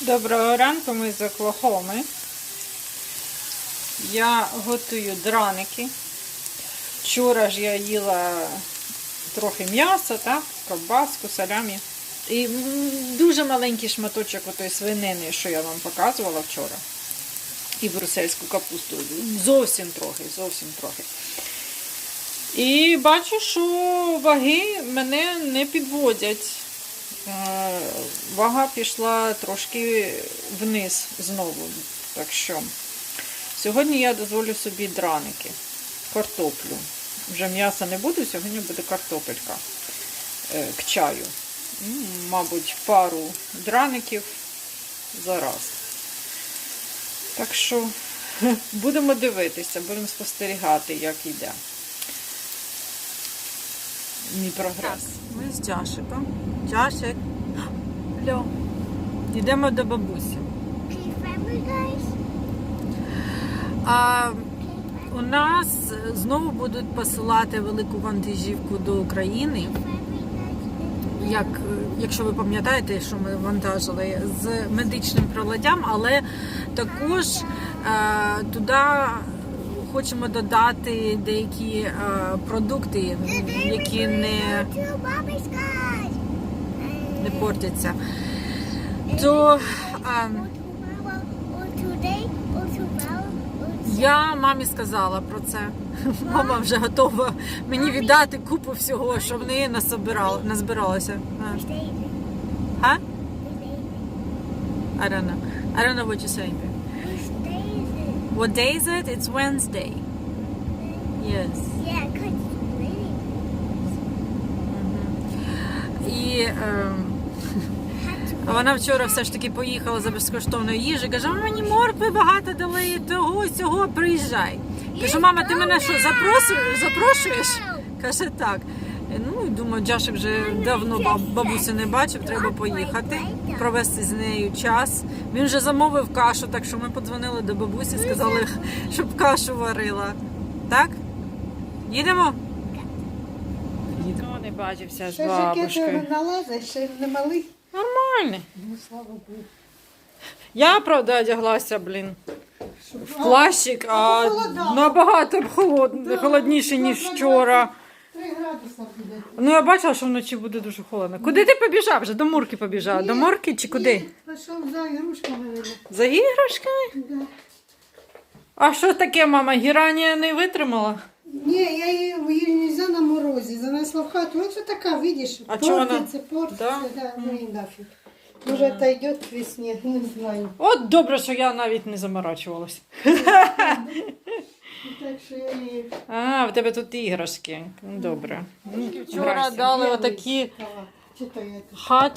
Доброго ранку, ми з Оклахоми. Я готую драники. Вчора ж я їла трохи м'яса, ковбаску, салямі. І дуже маленький шматочок отої свинини, що я вам показувала вчора. І брусельську капусту. Зовсім трохи, зовсім трохи. І бачу, що ваги мене не підводять. Е, Вага пішла трошки вниз знову. Так що сьогодні я дозволю собі драники, картоплю. Вже м'яса не буде, сьогодні буде картопелька е, к чаю. Мабуть, пару драників за раз. Так що будемо дивитися, будемо спостерігати, як йде мій прогрес. Ми з Джашиком. Джашик. Льо. Йдемо до бабусі. А у нас знову будуть посилати велику вантажівку до України. Як, якщо ви пам'ятаєте, що ми вантажили з медичним приладдям, але також е, туди хочемо додати деякі е, продукти, які не. Не портяться. То а, я мамі сказала про це. Мама вже готова мені віддати купу всього, що в неї насобирала, назбиралося. Ха? I don't know. I don't know what you're saying. What day is it? It's Wednesday. Yes. Yeah, 'cause it's raining. І ем, а вона вчора все ж таки поїхала за безкоштовною їжею. Каже, мені моркви багато дали, того, сього, приїжджай. Кажу, мама, ти мене що, запросуєш? запрошуєш? Каже, так. Ну, думаю, Джашик вже давно баб- бабусі не бачив, треба поїхати, провести з нею час. Він вже замовив кашу, так що ми подзвонили до бабусі, сказали, щоб кашу варила. Так? Їдемо? Їдемо. Не бачився з Ще бабушкою. жакети налазить, ще не малий. Нормально. Ну, слава Богу. Я, правда, одяглася, блін, в плащик, а похолодало. набагато холод... Да, холодніше, ніж вчора. 3 градуса буде. Ну, я бачила, що вночі буде дуже холодно. Куди ти побіжав? Вже до Мурки побіжав. До Мурки чи куди? Пішов за ігрушками. За іграшками? Да. А що таке, мама? Геранія не витримала? Ні, я її, її нельзя на морозі. Занесла в хату. Ось така, видиш, А чого вона? портиться, портиться. Да? Да? Ну і нафіг. Може, отойдет к весне, не знаю. От добре, що я навіть не заморачувалась. Так що я її... А, в тебе тут іграшки. Ну, Добре. Ну, Вчора Грайся. дали отакі шоколад. Чи то я тут? Hot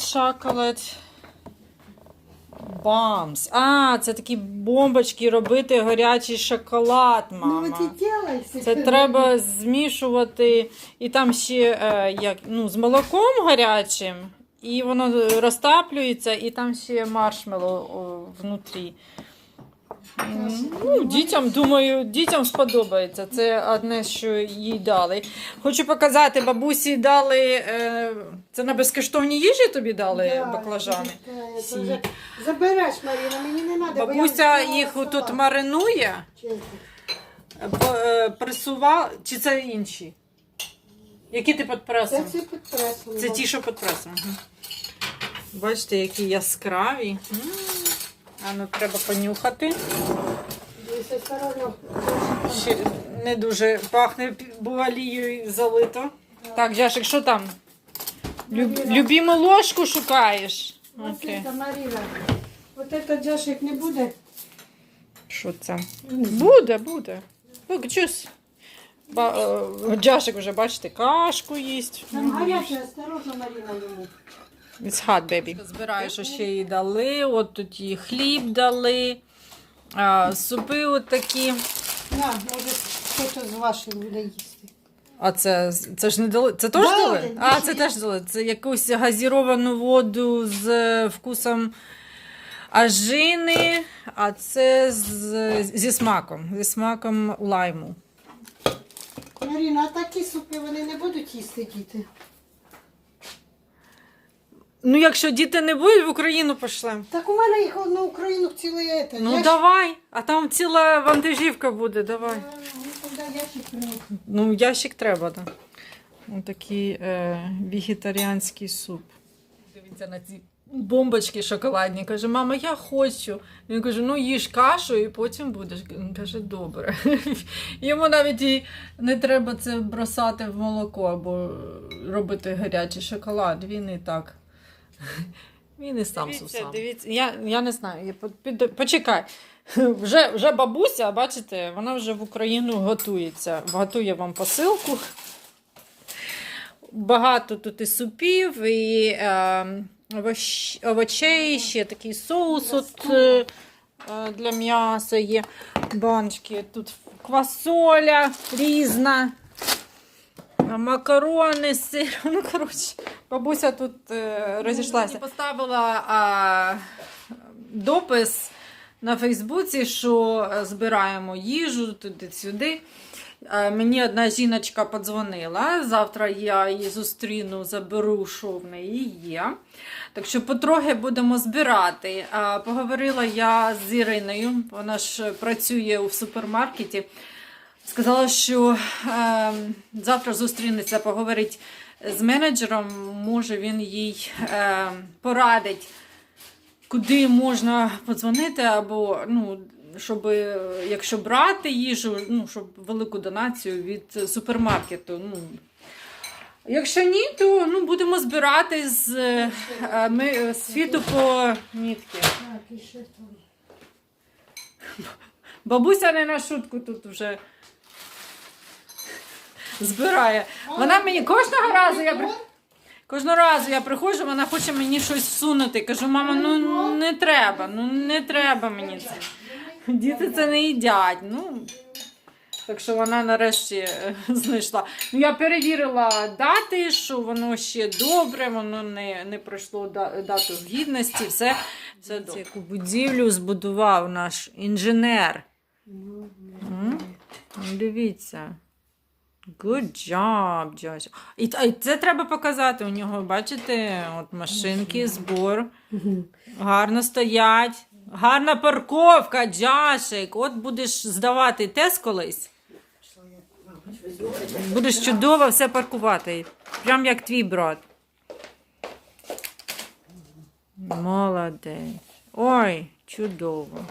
bombs. А, це такі бомбочки робити гарячий шоколад, Ну, мама. от і ділайся. Це треба змішувати і там ще е, як, ну, з молоком гарячим, і воно розтаплюється, і там ще маршмело о, внутрі. Ну, дітям, думаю, дітям сподобається. Це одне, що їй дали. Хочу показати, бабусі дали. Е, це на безкоштовній їжі тобі дали Да, баклажани. це Ці. вже Забереш, Маріна, мені не треба. Бабуся їх тут маринує. П- е, пресувала, чи це інші? Які ти під Це пресом? все під пресом. Це ті, що під пресом. Мгм. Бачите, які яскраві. М. А ну треба понюхати. Ще не дуже пахне, бо олією залито. Так, Жашик, що там? Люб, любиму ложку шукаєш? Окей. Василька, Маріна, от этот джашик не буде? Що це? Буде, буде. Look, juice. Ба, е, Джашик вже, бачите, кашку їсть. Там гаряче, осторожно, Маріна, йому. It's hot, baby. Збираю, що ще їй дали. От тут їй хліб дали. А, супи от такі. На, може, хтось з ваших буде їсти. А це, це ж не дали. Це теж Дали, дали? А, це теж дали. Це якусь газіровану воду з вкусом ажини, а це з, зі смаком. Зі смаком лайму. Маріна, а такі супи вони не будуть їсти, діти? Ну, якщо діти не будуть, в Україну пошлемо. Так у мене їх на Україну ціле ета. Ну Я давай, а там ціла вантажівка буде, давай. А, ну, тоді ящик принесу. Ну, ящик треба, так. Ось такий е, вегетаріанський суп. Дивіться на ці бомбочки шоколадні. Каже, мама, я хочу. Він каже, ну їж кашу і потім будеш. Він каже, добре. Йому навіть і не треба це бросати в молоко або робити гарячий шоколад. Він і так. Він і сам Дивіться, сусам. дивіться, Я, я не знаю. Я під- почекай. Вже, вже бабуся, бачите, вона вже в Україну готується. Готує вам посилку. Багато тут і супів, і е, овощ, овочей, ще такий соус от, е, для м'яса є. Баночки. Тут квасоля різна. Макарони з сиром. Ну, коротше, бабуся тут е, розійшлася. Поставила а, допис на Фейсбуці, що е, збираємо їжу туди-сюди. Е, Мені одна жіночка подзвонила. Завтра я її зустріну, заберу, що в неї є. Так що потрохи будемо збирати. А, Поговорила я з Іриною, вона ж працює у супермаркеті. Сказала, що е, завтра зустрінеться, поговорить з менеджером. Може він їй е, порадить, куди можна подзвонити, або ну, щоб е, якщо брати їжу, ну, щоб велику донацію від супермаркету. Ну, Якщо ні, то ну, будемо збирати з, е, ми, світу по там. Бабуся не на шутку тут вже збирає. Вона мені кожного разу я при- кожного разу я приходжу, вона хоче мені щось всунути. Кажу, мама, ну не треба, ну не треба мені це. Діти це не їдять. Ну, так що вона нарешті е, знайшла. Ну, я перевірила дати, що воно ще добре, воно не, не пройшло да- дату гідності, все, все добре. Яку будівлю збудував наш інженер. М? Ну, Дивіться. Good job, Josh. І, і це треба показати. У нього, бачите, от машинки, збор. Гарно стоять. Гарна парковка, Джашик. От будеш здавати тест колись. Будеш чудово все паркувати. Прям як твій брат. Молодець. Ой, чудово.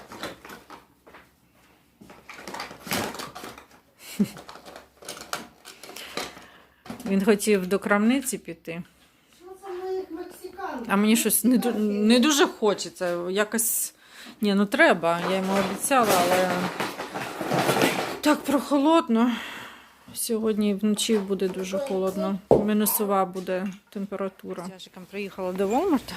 Він хотів до крамниці піти, мексиканці? а мені щось не, ду- не дуже хочеться. Якось. Ні, ну треба. Я йому обіцяла, але так прохолодно. Сьогодні вночі буде дуже холодно. Мінусова буде температура. Яшиком приїхала до Волмарта.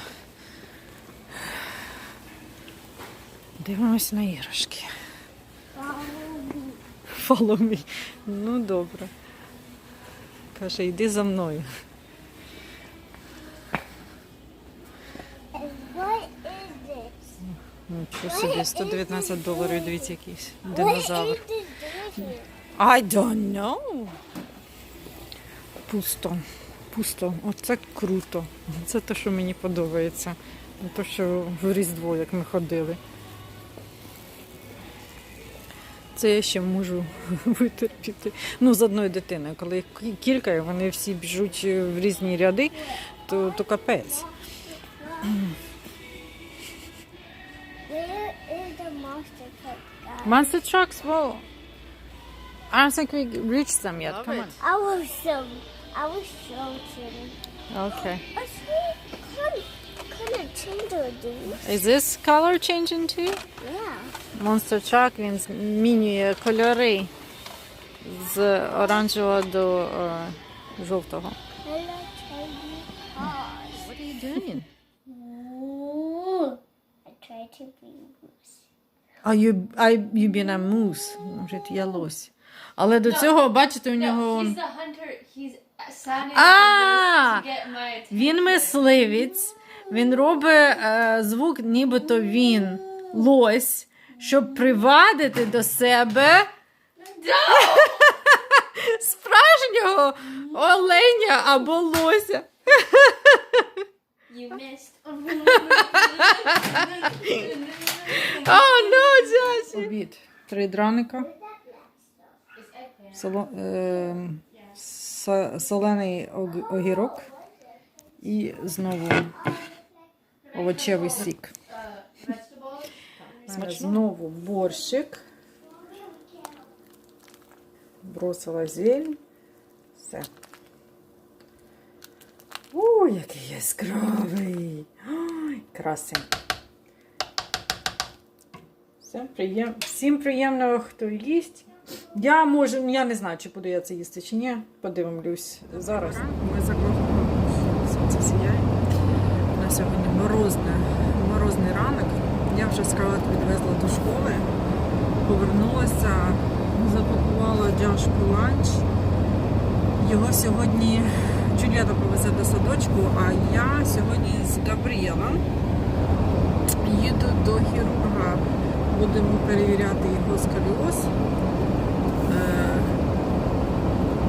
Дивимось на іграшки. Follow me. Ну, добре. Каже, йди за мною. Нічого собі, 119 доларів, дивіться, якийсь динозавр. I don't know. Пусто. Пусто. Оце круто. Це те, що мені подобається. Те, що в Різдво, як ми ходили. Це я ще можу витерпіти. Ну, з одною дитиною. Коли кілька, і вони всі біжуть в різні ряди, то, то капець. Where is the monster truck guy? Monster trucks, well, I don't think we reached them yet. Come on. I was so, I was so kidding. Okay. Is this color changing too? Yeah. Monster Truck він змінює кольори з оранжевого до е, жовтого. Hello, tiny paws. What are you doing? Ooh. I tried to be loose. А you, I, you been a moose. Може, я лось. Але до цього, бачите, у нього... No, he's the hunter. He's Ah! to get my attention. Він мисливець, він робить е, звук, нібито він лось, щоб привадити до себе справжнього оленя або лося. You missed. А, ну, Джасі! Обід. Три драника. Соло, е, солений огірок і знову овочевий сік. Знову борщик. Бросила зелень. Все. Ой, який яскравий. Ой, красень. Всім, приєм... Всім приємного, хто їсть. Я можу, я не знаю, чи буду я це їсти чи ні. Подивимось зараз. Ми за кроком сонце сіяє. На сьогодні морозне, морозний ранок. Я вже скалет відвезла до школи, повернулася, запакувала дяжку ланч. Його сьогодні Джуліата повезе до садочку, а я сьогодні з Габріелем їду до хірурга. Будемо перевіряти його сколіоз. Е,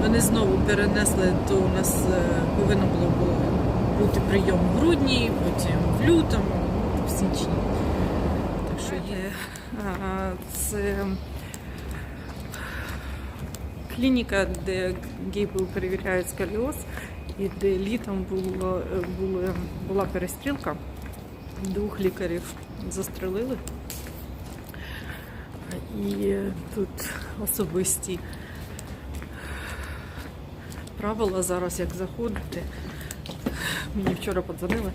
Вони знову перенесли, то у нас е, повинно було бу- бути прийом в грудні, потім в лютому, в січні. Так що є е, це клініка, де Гейбл перевіряє сколіоз, і де літом було, були, була перестрілка. Двох лікарів застрелили. І тут особисті правила зараз, як заходити. Мені вчора подзвонили.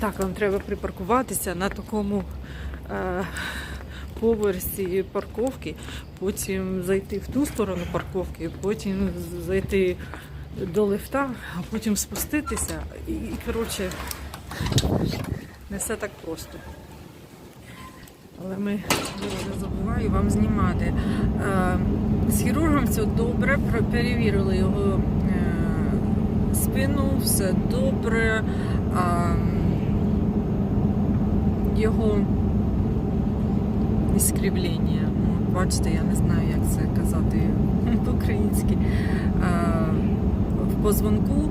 Так, вам треба припаркуватися на такому е, поверсі парковки, потім зайти в ту сторону парковки, потім зайти до лифта, а потім спуститися. І, і коротше, не все так просто. Але ми не забуваю вам знімати. Е, З хірургом все добре, перевірили його спину, все добре. Його іскривлення. Ну, бачите, я не знаю, як це казати по-українськи. В позвонку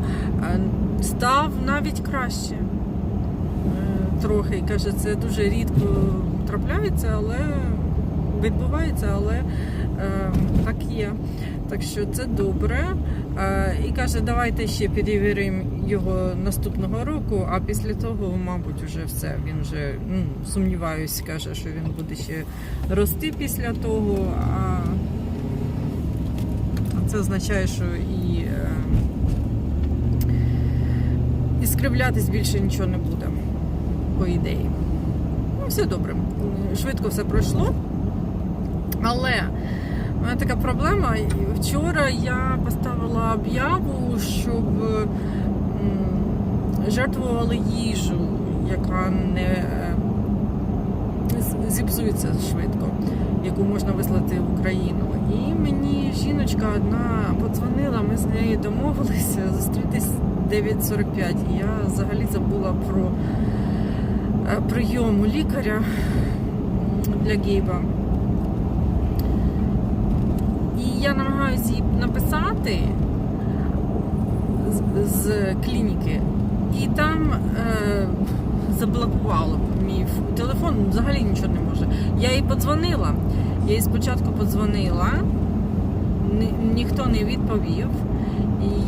став навіть краще. Е, Трохи каже, це дуже рідко трапляється, але відбувається, але е, так є. Так що це добре. Е, і каже, давайте ще перевіримо його наступного року, а після того, мабуть, вже все. Він вже ну, сумніваюсь, каже, що він буде ще рости після того. А це означає, що і, е, і скривлятись більше нічого не буде, по ідеї. Ну, все добре. Швидко все пройшло. Але у мене така проблема. Вчора я поставила об'яву, щоб жертвували їжу, яка не е, зіпсується швидко, яку можна вислати в Україну. І мені жіночка одна подзвонила, ми з нею домовилися зустрітись 9.45. І я взагалі забула про е, прийом у лікаря для Гейба. І я намагаюся їй написати з, з клініки, і там е, заблокувало мій телефон, взагалі нічого не може. Я їй подзвонила. Я їй спочатку подзвонила, ні, ніхто не відповів.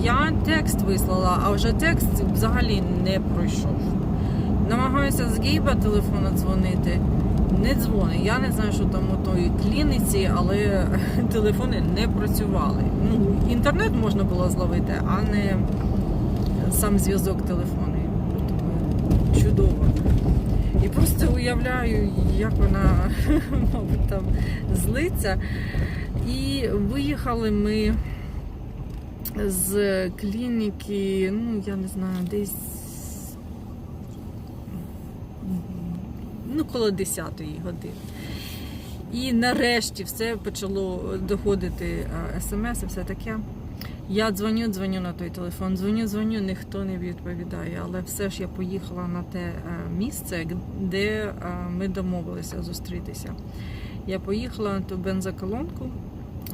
Я текст вислала, а вже текст взагалі не пройшов. Намагаюся з Гейба телефона дзвонити. Не дзвонить. Я не знаю, що там у той клініці, але телефони не працювали. Ну, інтернет можна було зловити, а не сам зв'язок телефону. Тому Чудово. І просто уявляю, як вона, мабуть, там злиться. І виїхали ми з клініки, ну, я не знаю, десь ну, коло 10-ї години. І нарешті все почало доходити смс і все таке. Я дзвоню, дзвоню на той телефон, дзвоню, дзвоню, ніхто не відповідає. Але все ж я поїхала на те е, місце, де е, ми домовилися зустрітися. Я поїхала на ту бензоколонку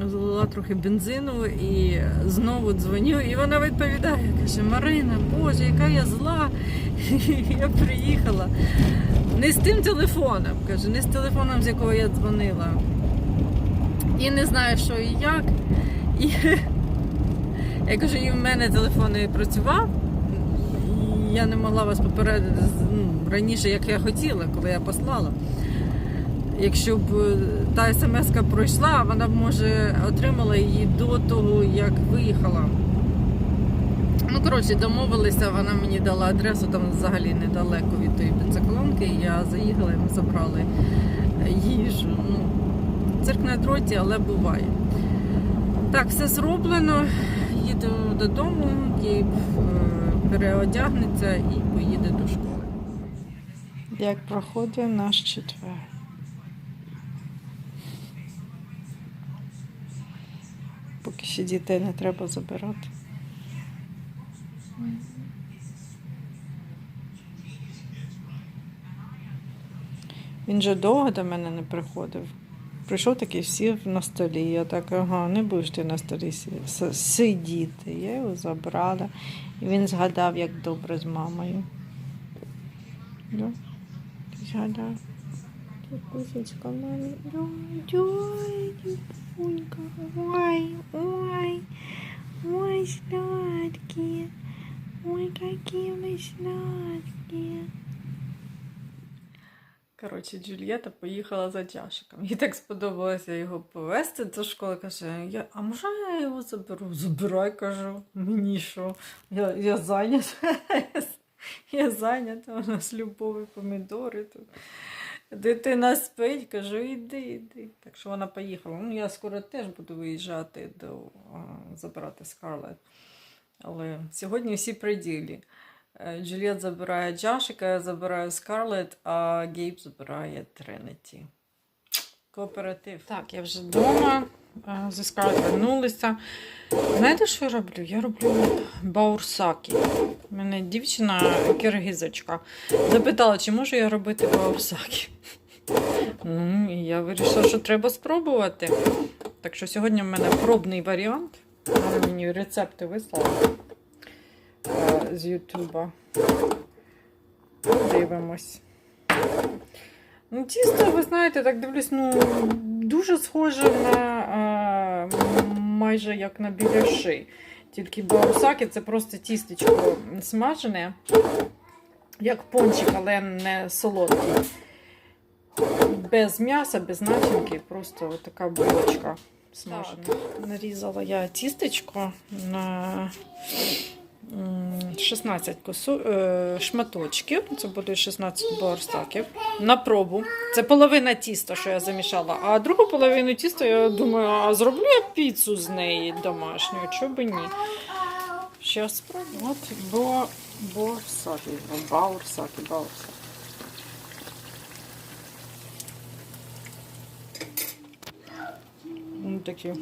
залила трохи бензину і знову дзвоню, і вона відповідає, каже, Марина, Боже, яка я зла. Я приїхала. Не з тим телефоном, каже, не з телефоном, з якого я дзвонила. І не знаю, що і як. І я кажу, і в мене телефон не працював. Я не могла вас попередити ну, раніше, як я хотіла, коли я послала. Якщо б е, та смс-ка пройшла, вона б може отримала її до того, як виїхала. Ну, коротше, домовилися, вона мені дала адресу там взагалі недалеко від тої бензоколонки. Я заїхала і ми забрали їжу. Ну, цирк дроті, але буває. Так, все зроблено. Їду додому, Гейб е, переодягнеться і поїде до школи. Як проходить наш четвер? Поки ще дітей не треба забирати. Він же довго до мене не приходив. Прийшов такий сів на столі. Я так, ага, не будеш ти на столі сидіти. Я його забрала. І він згадав, як добре з мамою. Да? Згадав? Кусечка мамі. Ой, ой, ой, сладкі. Які ми сладкі. Коротше, Джульєта поїхала за чашиком. Їй так сподобалося його повезти до школи. Каже, я, а може я його заберу? Забирай, кажу. Мені що? Я, я зайнята. Я зайнята, у нас любові помідори тут. Дитина спить, кажу, іди, іди. Так що вона поїхала. Ну, я скоро теж буду виїжджати до забирати Скарлет. Але сьогодні всі при ділі. Е, забирає Джашика, я забираю Скарлет, а Гейб забирає Тринеті. Кооператив. Так, я вже вдома. е, Зі Скарлет вернулися. Знаєте, що я роблю? Я роблю баурсакі. У мене дівчина киргизочка запитала, чи можу я робити баурсакі. Ну, і я вирішила, що треба спробувати. Так що сьогодні в мене пробний варіант. Вона мені рецепти вислала е, з Ютуба. Подивимось. Ну, тісто, ви знаєте, так дивлюсь, ну, дуже схоже на е, майже як на біляши. Тільки баусаки це просто тістечко смажене, як пончик, але не солодкий. Без м'яса, без начинки, просто така булочка смажена. Нарізала я тістечко на 16 косу, е, шматочків. Це буде 16 борстаків. На пробу. Це половина тіста, що я замішала. А другу половину тіста я думаю, а зроблю я піцу з неї домашню, чого би ні. Зараз спробую. От бо борсаки, баурсаки, баурсаки. Ну, такі.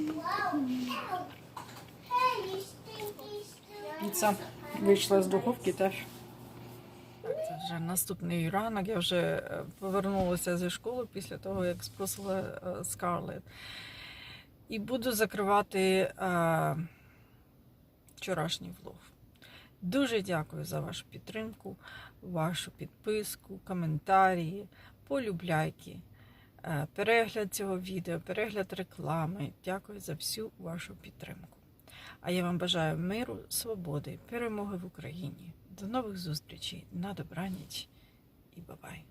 Піца вийшла з духовки теж. Це вже наступний ранок. Я вже е, повернулася зі школи після того, як спросила е, Скарлет. І буду закривати е, вчорашній влог. Дуже дякую за вашу підтримку, вашу підписку, коментарі, полюбляйки, Е, перегляд цього відео, перегляд реклами. Дякую за всю вашу підтримку. А я вам бажаю миру, свободи, перемоги в Україні. До нових зустрічей на добраніч і бабай!